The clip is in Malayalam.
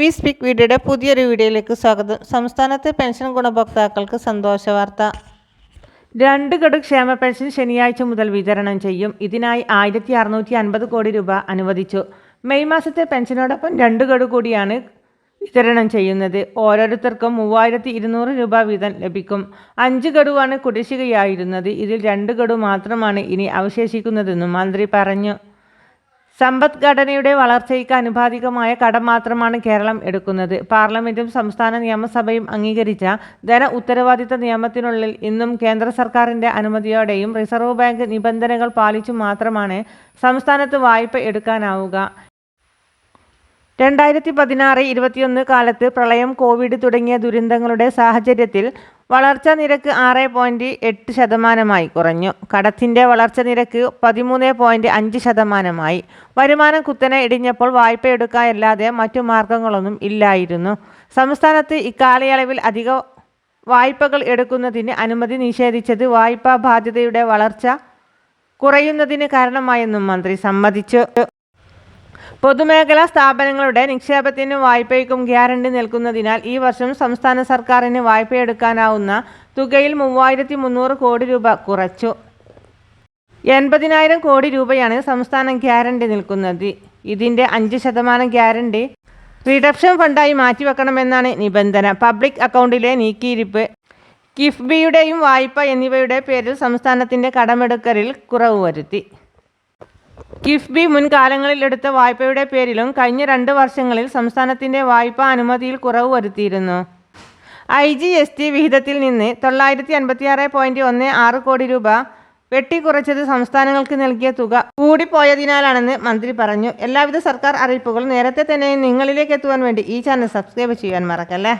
വി സ്പീക്ക് വീഡിയോയുടെ പുതിയൊരു വീഡിയോയിലേക്ക് സ്വാഗതം. സംസ്ഥാനത്തെ പെൻഷൻ ഗുണഭോക്താക്കൾക്ക് സന്തോഷ വാർത്ത. രണ്ട് ഗഡു ക്ഷേമ പെൻഷൻ ശനിയാഴ്ച മുതൽ വിതരണം ചെയ്യും. ഇതിനായി ആയിരത്തി അറുന്നൂറ്റി അൻപത് കോടി രൂപ അനുവദിച്ചു. മെയ് മാസത്തെ പെൻഷനോടൊപ്പം രണ്ട് ഗഡു കൂടിയാണ് വിതരണം ചെയ്യുന്നത്. ഓരോരുത്തർക്കും മൂവായിരത്തി ഇരുന്നൂറ് രൂപ വീതം ലഭിക്കും. അഞ്ച് ഗഡുവാണ് കുടിശ്ശികയായിരുന്നത്. ഇതിൽ രണ്ട് ഗഡു മാത്രമാണ് ഇനി അവശേഷിക്കുന്നതെന്നും മന്ത്രി പറഞ്ഞു. സമ്പദ്ഘടനയുടെ വളർച്ചയ്ക്ക് അനുപാതികമായ കടം മാത്രമാണ് കേരളം എടുക്കുന്നത്. പാർലമെന്റും സംസ്ഥാന നിയമസഭയും അംഗീകരിച്ച ധന ഉത്തരവാദിത്ത നിയമത്തിനുള്ളിൽ ഇന്നും കേന്ദ്ര സർക്കാരിന്റെ അനുമതിയോടെയും റിസർവ് ബാങ്ക് നിബന്ധനകൾ പാലിച്ചു മാത്രമാണ് സംസ്ഥാനത്ത് വായ്പ എടുക്കാനാവുക. രണ്ടായിരത്തി പതിനാറ് ഇരുപത്തിയൊന്ന് കാലത്ത് പ്രളയം കോവിഡ് തുടങ്ങിയ ദുരന്തങ്ങളുടെ സാഹചര്യത്തിൽ വളർച്ചാ നിരക്ക് ആറ് പോയിന്റ് എട്ട് ശതമാനമായി കുറഞ്ഞു. കടത്തിന്റെ വളർച്ച നിരക്ക് പതിമൂന്ന് പോയിന്റ് അഞ്ച് ശതമാനമായി. വരുമാനം കുത്തനെ ഇടിഞ്ഞപ്പോൾ വായ്പ എടുക്കാതെ മറ്റു മാർഗങ്ങളൊന്നും ഇല്ലായിരുന്നു. സംസ്ഥാനത്ത് ഇക്കാലയളവിൽ അധിക വായ്പകൾ എടുക്കുന്നതിന് അനുമതി നിഷേധിച്ചത് വായ്പാ ബാധ്യതയുടെ വളർച്ച കുറയുന്നതിന് കാരണമായെന്നും മന്ത്രി സമ്മതിച്ചു. പൊതുമേഖലാ സ്ഥാപനങ്ങളുടെ നിക്ഷേപത്തിനും വായ്പയ്ക്കും ഗ്യാരണ്ടി നൽകുന്നതിനാൽ ഈ വർഷം സംസ്ഥാന സർക്കാരിന് വായ്പയെടുക്കാനാവുന്ന തുകയിൽ മൂവായിരത്തി മുന്നൂറ് കോടി രൂപ കുറച്ചു. എൺപതിനായിരം കോടി രൂപയാണ് സംസ്ഥാനം ഗ്യാരണ്ടി നിൽക്കുന്നത്. ഇതിന്റെ അഞ്ച് ശതമാനം ഗ്യാരണ്ടി റിഡപ്ഷൻ ഫണ്ടായി മാറ്റിവെക്കണമെന്നാണ് നിബന്ധന. പബ്ലിക് അക്കൗണ്ടിലെ നീക്കിയിരിപ്പ് കിഫ്ബിയുടെയും വായ്പ എന്നിവയുടെ പേരിൽ സംസ്ഥാനത്തിന്റെ കടമെടുക്കലിൽ കുറവ് വരുത്തി. കിഫ്ബി മുൻകാലങ്ങളിൽ എടുത്ത വായ്പയുടെ പേരിലും കഴിഞ്ഞ രണ്ട് വർഷങ്ങളിൽ സംസ്ഥാനത്തിന്റെ വായ്പാ അനുമതിയിൽ കുറവ് വരുത്തിയിരുന്നു. ഐ ജി എസ് ടി വിഹിതത്തിൽ നിന്ന് തൊള്ളായിരത്തി അൻപത്തിയാറ് പോയിന്റ് ഒന്ന് ആറ് കോടി രൂപ വെട്ടിക്കുറച്ചത് സംസ്ഥാനങ്ങൾക്ക് നൽകിയ തുക കൂടിപ്പോയതിനാലാണെന്ന് മന്ത്രി പറഞ്ഞു. എല്ലാവിധ സർക്കാർ അറിയിപ്പുകളും നേരത്തെ തന്നെ നിങ്ങളിലേക്ക് എത്തുവാൻ വേണ്ടി ഈ ചാനൽ സബ്സ്ക്രൈബ് ചെയ്യാൻ മറക്കല്ലേ?